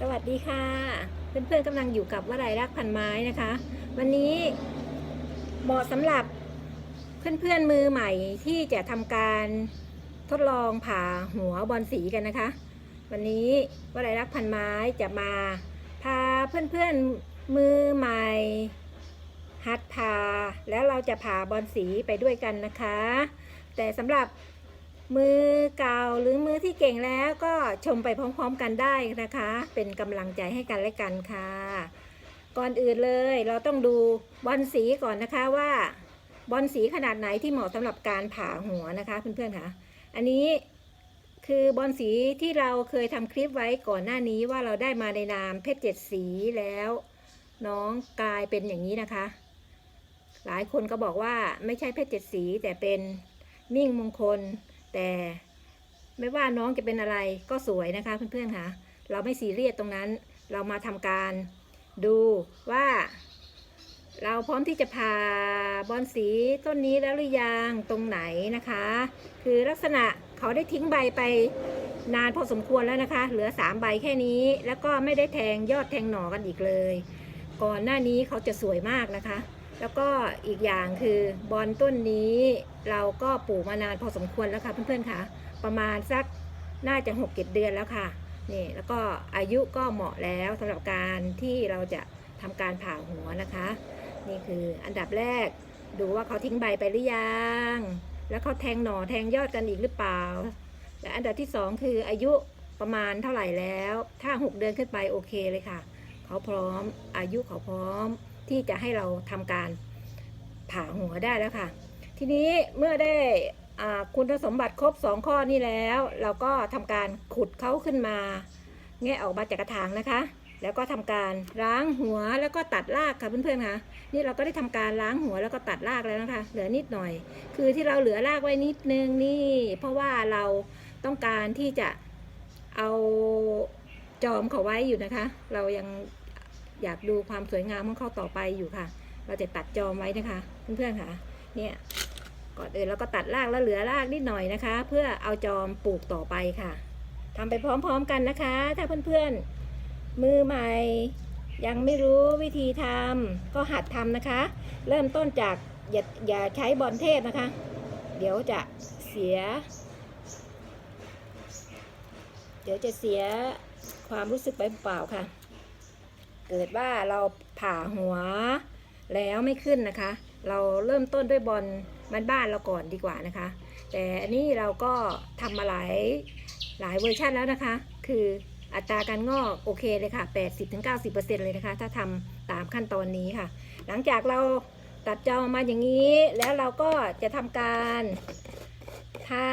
สวัสดีค่ะ เพื่อนๆกำลังอยู่กับวลัยรักพันไม้นะคะ วันนี้เหมาะสำหรับเพื่อนๆมือใหม่ที่จะทำการทดลองผ่าหัวบอลสีกันนะคะ วันนี้วลัยรักพันไม้จะมาพาเพื่อนๆมือใหม่ หัดผ่าแล้วเราจะผ่าบอลสีไปด้วยกันนะคะ แต่สำหรับ มือเก่าหรือมือที่เก่งแล้วก็ชมไปพร้อมๆกันได้นะคะ เป็นกำลังใจให้กันและกันค่ะ ก่อนอื่นเลยเราต้องดูบอลสีก่อนนะคะว่าบอลสีขนาดไหนที่เหมาะสำหรับการผ่าหัวนะคะเพื่อนๆค่ะอันนี้คือบอลสีที่เราเคยทำคลิปไว้ก่อนหน้านี้ว่าเราได้มาในนามเพชรเจ็ดสีแล้ว น้องกลายเป็นอย่างนี้นะคะ หลายคนก็บอกว่าไม่ใช่เพชรเจ็ดสีแต่เป็นมิ่งมงคล แต่ไม่ว่าน้องจะเป็นอะไรก็สวยนะคะเพื่อนๆค่ะเราไม่ซีเรียสตรงนั้น เรามาทำการดูว่า เราพร้อมที่จะผ่าบอลสีต้นนี้แล้วหรือยังตรงไหนนะคะ คือลักษณะเขาได้ทิ้งใบไปนานพอสมควรแล้วนะคะ เหลือ 3 ใบแค่นี้ แล้วก็ไม่ได้แทงยอดแทงหน่อกันอีกเลย ก่อนหน้านี้เขาจะสวยมากนะคะ แล้วก็อีกอย่างคือบอลต้นนี้เราก็ปลูกมานานพอสมควรแล้วค่ะเพื่อนๆค่ะ ประมาณสักน่าจะ6กเเดือนแล้วค่ะนี่แล้วก็อายุก็เหมาะแล้วสำหรับการที่เราจะทำการผ่าหัวนะคะ นี่คืออันดับแรกดูว่าเขาทิ้งใบไปหรือยัง แล้วเขาแทงหน่อแทงยอดกันอีกหรือเปล่า และอันดับที่สองคืออายุประมาณเท่าไหร่แล้ว ถ้า 6 เดือนขึ้นไปโอเคเลยค่ะ เขาพร้อม อายุเขาพร้อมที่จะให้เราทำการผ่าหัวได้แล้วค่ะ ทีนี้เมื่อได้คุณสมบัติครบ 2 ข้อนี้แล้ว เราก็ทำการขุดเขาขึ้นมา แงะออกมาจากกระถางนะคะ แล้วก็ทำการล้างหัวแล้วก็ตัดรากค่ะเพื่อนๆค่ะนี่เราก็ได้ทำการล้างหัวแล้วก็ตัดรากแล้วนะคะ เหลือนิดหน่อย คือที่เราเหลือรากไว้นิดนึงนี่ เพราะว่าเราต้องการที่จะเอา จอมเขาไว้อยู่นะคะ เรายังอยากดูความสวยงามของเขาต่อไปอยู่ค่ะ เราจะตัดจอมไว้นะคะเพื่อนๆค่ะ เนี่ยก่อนอื่นเราก็ตัดรากแล้วเหลือรากนิดหน่อยนะคะ เพื่อเอาจอมปลูกต่อไปค่ะทำไปพร้อมๆกันนะคะ ถ้าเพื่อนๆมือใหม่ยังไม่รู้วิธีทำก็หัดทำนะคะ เริ่มต้นจากอย่าอย่าใช้บอลเทพนะคะ เดี๋ยวจะเสีย เดี๋ยวจะเสีย ความรู้สึกไปเปล่าค่ะ เกิดว่าเราผ่าหัวแล้วไม่ขึ้นนะคะ เราเริ่มต้นด้วยบอลบ้านบ้านๆเราก่อนดีกว่านะคะ แต่อันนี้เราก็ทำมาหลายหลายเวอร์ชันแล้วนะคะ คืออัตราการงอกโอเคเลยค่ะ 80-90%เลยนะคะ ถ้าทำตามขั้นตอนนี้ค่ะ หลังจากเราตัดจอมาอย่างนี้ แล้วเราก็จะทำการทา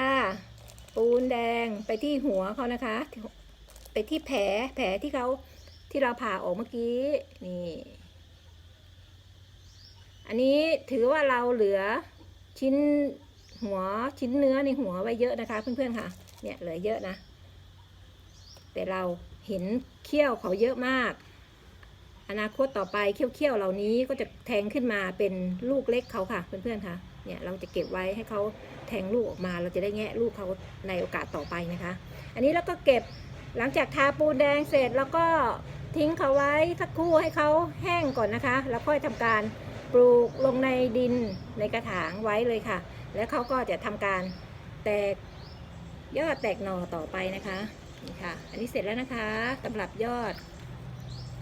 ปูนแดงไปที่หัวเขานะคะ ไปที่แผลแผลที่เขาที่เราผ่าออกเมื่อกี้นี่ อันนี้ถือว่าเราเหลือชิ้นหัวชิ้นเนื้อในหัวไว้เยอะนะคะ เพื่อนๆค่ะ เนี่ยเหลือเยอะนะ แต่เราเห็นเขี้ยวเขาเยอะมาก อนาคตต่อไปเขี้ยวๆเหล่านี้ก็จะแทงขึ้นมาเป็นลูกเล็กเขาค่ะ เพื่อนๆค่ะ เนี่ยเราจะเก็บไว้ให้เขาแทงลูกออกมา เราจะได้แงะลูกเขาในโอกาสต่อไปนะคะ อันนี้เราก็เก็บ หลังจากทาปูนแดงเสร็จแล้วก็ทิ้งเขาไว้สักครู่ให้เขาแห้งก่อนนะคะ แล้วค่อยทำการปลูกลงในดินในกระถางไว้เลยค่ะ แล้วเขาก็จะทำการแตกยอดแตกหน่อต่อไปนะคะนี่ค่ะ อันนี้เสร็จแล้วนะคะสำหรับยอด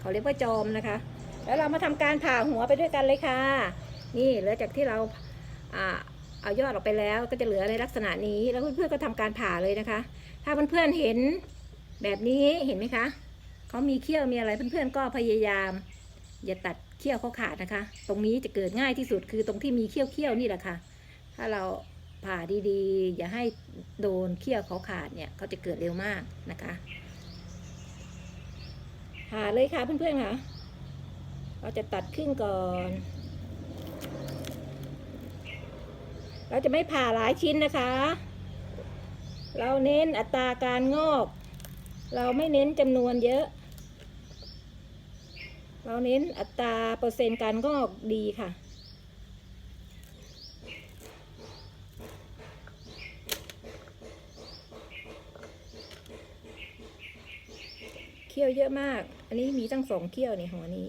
เขาเรียกว่าจอมนะคะ แล้วเรามาทำการผ่าหัวไปด้วยกันเลยค่ะ นี่เหลือจากที่เราอ่าเอายอดออกไปแล้วก็จะเหลือในลักษณะนี้แล้วเพื่อนๆก็ทำการผ่าเลยนะคะ ถ้าเพื่อนๆเห็น แบบนี้เห็นไหมคะเขามีเขี้ยวมีอะไรเพื่อนๆก็พยายาม อย่าตัดเขี้ยวเขาขาดนะคะ ตรงนี้จะเกิดง่ายที่สุดคือตรงที่มีเขี้ยวเขี้ยวๆนี่แหละค่ะ ถ้าเราผ่าดีๆ อย่าให้โดนเขี้ยวเขาขาดเนี่ยเขาจะเกิดเร็วมากนะคะผ่าเลยค่ะเพื่อนๆค่ะเราจะตัดครึ่งก่อน เราจะไม่ผ่าหลายชิ้นนะคะ เราเน้นอัตราการงอก เราไม่เน้นจำนวนเยอะ เราเน้นอัตราเปอร์เซ็นต์การงอกดีค่ะ เขี้ยวเยอะมาก อันนี้มีตั้งสองเขี้ยวในหัวนี้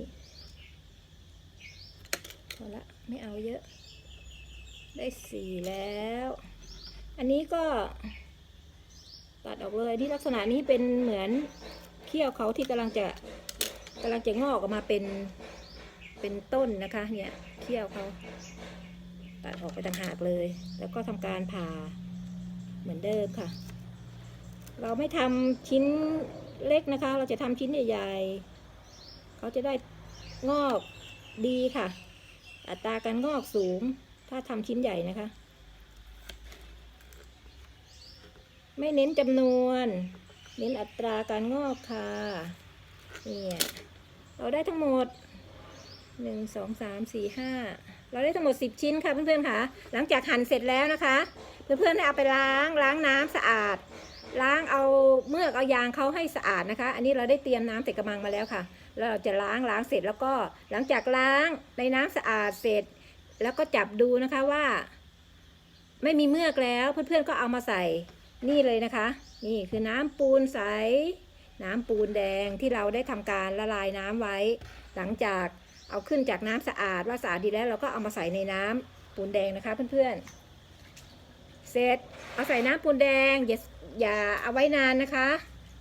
พอละไม่เอาเยอะ ได้สี่แล้ว อันนี้ก็ ตัดออกเลยที่ลักษณะนี้เป็นเหมือนเขี้ยวเขาที่กำลังจะกำลังจะงอกออกมาเป็นเป็นต้นนะคะเนี่ยเขี้ยวเขาตัดออกไปต่างหากเลย แล้วก็ทำการผ่าเหมือนเดิมค่ะ เราไม่ทำชิ้นเล็กนะคะ เราจะทำชิ้นใหญ่ๆเขาจะได้งอกดีค่ะ อัตราการงอกสูงถ้าทำชิ้นใหญ่นะคะ ไม่เน้นจำนวน เน้นอัตราการงอกค่ะเนี่ยเราได้ทั้งหมดหนึ่งสองสามสี่ห้าเราได้ทั้งหมดสิบชิ้นค่ะเพื่อนๆค่ะ หลังจากหั่นเสร็จแล้วนะคะ เพื่อนๆให้เอาไปล้างล้างน้ำสะอาด ล้างเอาเมือกเอายางเขาให้สะอาดนะคะ อันนี้เราได้เตรียมน้ำใส่กระมังมาแล้วค่ะแล้วเราจะล้างล้างเสร็จแล้วก็หลังจากล้างในน้ำสะอาดเสร็จ แล้วก็จับดูนะคะว่า ไม่มีเมือกแล้วเพื่อนๆก็เอามาใส่ นี่เลยนะคะ นี่คือน้ำปูนใส น้ำปูนแดงที่เราได้ทำการละลายน้ำไว้ หลังจากเอาขึ้นจากน้ำสะอาดว่าสะอาดดีแล้วเราก็เอามาใส่ในน้ำปูนแดงนะคะเพื่อนๆ เสร็จเอาใส่น้ำปูนแดงอย่าอย่าเอาไว้นานนะคะ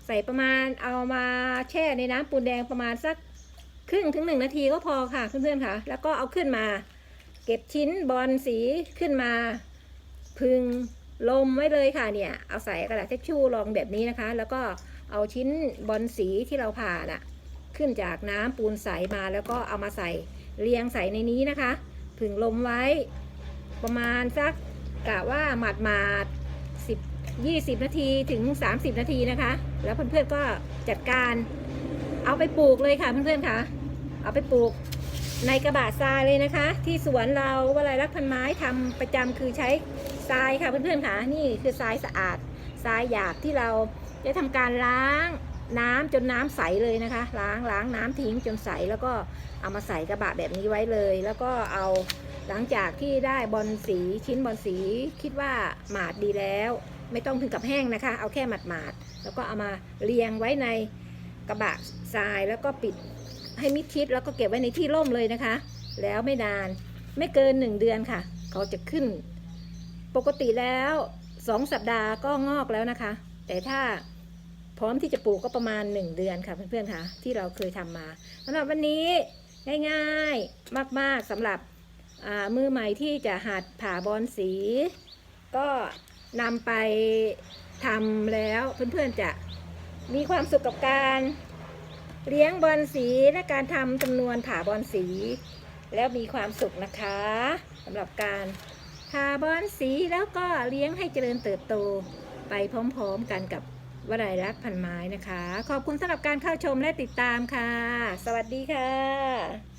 ใส่ประมาณเอามาแช่ในน้ำปูนแดงประมาณสักครึ่งถึงหนึ่งนาทีก็พอค่ะเพื่อนๆค่ะ แล้วก็เอาขึ้นมา เก็บชิ้นบอลสีขึ้นมา พึง ลมไว้เลยค่ะเนี่ยเอาใส่กระดาษเช็ดชู่รองแบบนี้นะคะ แล้วก็เอาชิ้นบอลสีที่เราผ่าน่ะขึ้นจากน้ำปูนใสมาแล้วก็เอามาใส่เรียงใส่ในนี้นะคะ ผึ่งลมไว้ ประมาณสักกะว่าหมาดมาดสิบยี่สิบนาทีถึง30นาทีนะคะ แล้วเพื่อนๆก็จัดการเอาไปปลูกเลยค่ะเพื่อนๆค่ะ เอาไปปลูกในกระบะทรายเลยนะคะ ที่สวนเราวลัยรักพันไม้ทำประจำคือใช้ ทรายค่ะเพื่อนๆค่ะนี่คือทรายสะอาดทรายหยาบที่เราจะทำการล้างน้ำจนน้ำใสเลยนะคะ ล้างล้างน้ำทิ้งจนใสแล้วก็เอามาใส่กระบะแบบนี้ไว้เลย แล้วก็เอาหลังจากที่ได้บอลสีชิ้นบอลสีคิดว่าหมาดดีแล้ว ไม่ต้องถึงกับแห้งนะคะ เอาแค่หมาดหมาดแล้วก็เอามาเรียงไว้ในกระบะทรายแล้วก็ปิดให้มิดชิดแล้วก็เก็บไว้ในที่ร่มเลยนะคะ แล้วไม่นานไม่เกินหนึ่งเดือนค่ะ เขาจะขึ้น ปกติแล้วสองสัปดาห์ก็งอกแล้วนะคะ แต่ถ้าพร้อมที่จะปลูกก็ประมาณ 1 เดือนค่ะเพื่อนๆค่ะที่เราเคยทำมาสำหรับวันนี้ง่ายๆมากๆสำหรับมือใหม่ที่จะหัดผ่าบอลสี ก็นำไปทำแล้วเพื่อนๆจะมีความสุขกับการเลี้ยงบอลสีและการทำจำนวนผ่าบอลสี แล้วมีความสุขนะคะสำหรับการ ทาบอนสีแล้วก็เลี้ยงให้เจริญเติบโตไปพร้อมๆกันกับวลัยรักพันไม้นะคะ ขอบคุณสำหรับการเข้าชมและติดตามค่ะ สวัสดีค่ะ